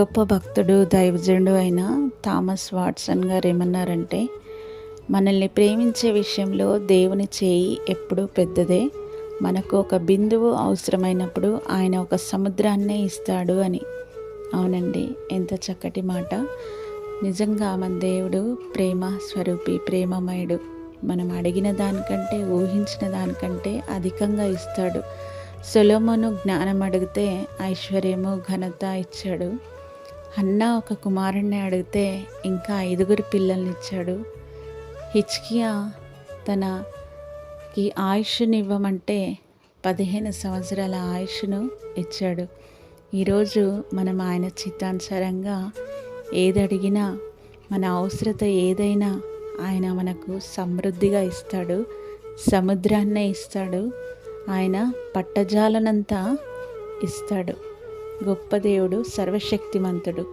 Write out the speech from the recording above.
గొప్ప భక్తుడు దైవజనుడు అయిన థామస్ వాట్సన్ గారు ఏమన్నారంటే మనల్ని ప్రేమించే విషయంలో దేవుని చేయి ఎప్పుడూ పెద్దదే. మనకు ఒక బిందువు అవసరమైనప్పుడు ఆయన ఒక సముద్రాన్నే ఇస్తాడు అని. అవునండి ఎంత చక్కటి మాట. నిజంగా మన దేవుడు ప్రేమ స్వరూపి ప్రేమమయుడు. మనం అడిగిన దానికంటే ఊహించిన దానికంటే అధికంగా ఇస్తాడు. సొలోమోను జ్ఞానం అడిగితే ఐశ్వర్యము ఘనత ఇచ్చాడు. అన్న ఒక కుమారుణ్ణి అడిగితే ఇంకా ఐదుగురు పిల్లల్ని ఇచ్చాడు. హిచ్కియా తనకి ఆయుష్ని ఇవ్వమంటే పదిహేను సంవత్సరాల ఆయుష్ను ఇచ్చాడు. ఈరోజు మనం ఆయన చిత్తానుసారంగా ఏదడిగినా మన అవసరత ఏదైనా ఆయన మనకు సమృద్ధిగా ఇస్తాడు సముద్రాన్నే ఇస్తాడు ఆయన పట్టజాలనంతా ఇస్తాడు. గొప్ప దేవుడు సర్వశక్తిమంతుడు.